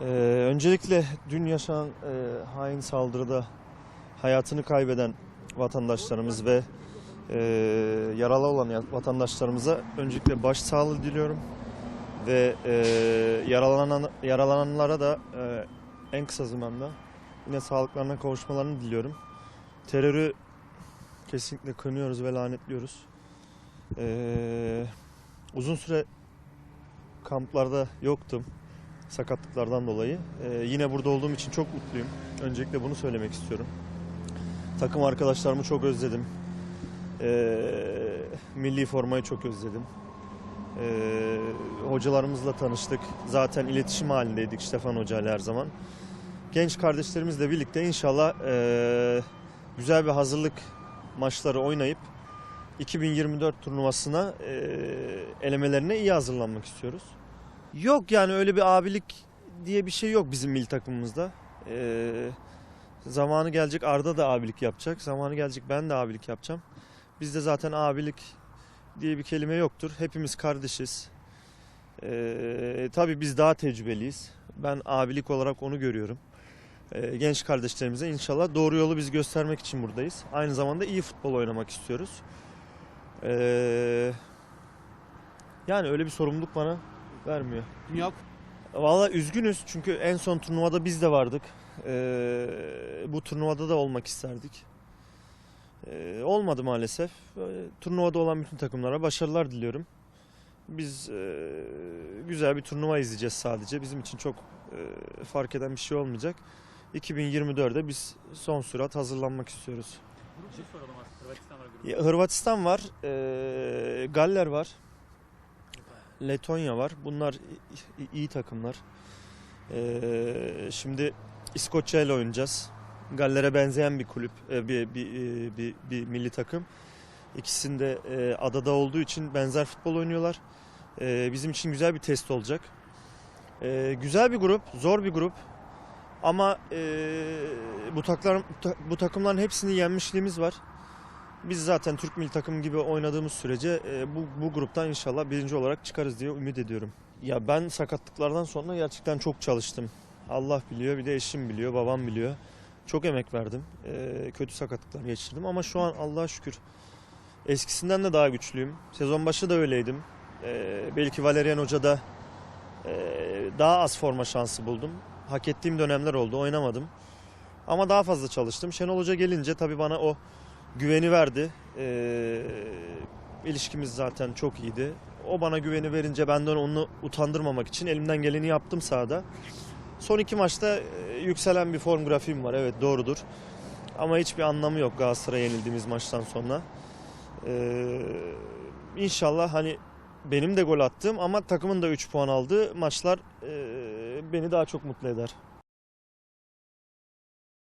Ee, öncelikle dün yaşanan e, hain saldırıda hayatını kaybeden vatandaşlarımız ve e, yaralı olan vatandaşlarımıza öncelikle başsağlığı diliyorum ve e, yaralanan yaralananlara da e, en kısa zamanda yine sağlıklarına kavuşmalarını diliyorum. Terörü kesinlikle kınıyoruz ve lanetliyoruz. Ee, uzun süre kamplarda yoktum sakatlıklardan dolayı. Ee, yine burada olduğum için çok mutluyum. Öncelikle bunu söylemek istiyorum. Takım arkadaşlarımı çok özledim. Ee, milli formayı çok özledim. Ee, hocalarımızla tanıştık. Zaten iletişim halindeydik Stefan Hoca ile her zaman. Genç kardeşlerimizle birlikte inşallah ee, güzel bir hazırlık maçları oynayıp 2024 turnuvasına ee, elemelerine iyi hazırlanmak istiyoruz. Yok yani öyle bir abilik diye bir şey yok bizim milli takımımızda. Ee, zamanı gelecek Arda da abilik yapacak. Zamanı gelecek ben de abilik yapacağım. Bizde zaten abilik diye bir kelime yoktur. Hepimiz kardeşiz. Ee, tabii biz daha tecrübeliyiz. Ben abilik olarak onu görüyorum. Ee, genç kardeşlerimize inşallah doğru yolu biz göstermek için buradayız. Aynı zamanda iyi futbol oynamak istiyoruz. Ee, yani öyle bir sorumluluk bana vermiyor. Dünya Valla üzgünüz çünkü en son turnuvada biz de vardık. Ee, bu turnuvada da olmak isterdik. Ee, olmadı maalesef. Ee, turnuvada olan bütün takımlara başarılar diliyorum. Biz e, güzel bir turnuva izleyeceğiz sadece. Bizim için çok e, fark eden bir şey olmayacak. 2024'de biz son sürat hazırlanmak istiyoruz. grup soralım aslında. Hırvatistan var Hırvatistan var, e, Galler var, Letonya var. Bunlar iyi takımlar. Ee, şimdi İskoçya ile oynayacağız. Galler'e benzeyen bir kulüp, e, bir, bir, e, bir, bir milli takım. İkisinde e, adada olduğu için benzer futbol oynuyorlar. Bizim için güzel bir test olacak. Güzel bir grup, zor bir grup. Ama bu, taklar, bu takımların hepsini yenmişliğimiz var. Biz zaten Türk milli takım gibi oynadığımız sürece e, bu, bu gruptan inşallah birinci olarak çıkarız diye ümit ediyorum. Ya ben sakatlıklardan sonra gerçekten çok çalıştım. Allah biliyor, bir de eşim biliyor, babam biliyor. Çok emek verdim. E, kötü sakatlıklar geçirdim ama şu an Allah'a şükür eskisinden de daha güçlüyüm. Sezon başı da öyleydim. E, belki Valerian Hoca'da e, daha az forma şansı buldum. Hak ettiğim dönemler oldu, oynamadım. Ama daha fazla çalıştım. Şenol Hoca gelince tabii bana o güveni verdi. Ee, ilişkimiz zaten çok iyiydi. O bana güveni verince ben de onu utandırmamak için elimden geleni yaptım sahada. Son iki maçta e, yükselen bir form grafiğim var. Evet doğrudur. Ama hiçbir anlamı yok Galatasaray'a yenildiğimiz maçtan sonra. Ee, inşallah hani benim de gol attığım ama takımın da 3 puan aldığı maçlar e, beni daha çok mutlu eder.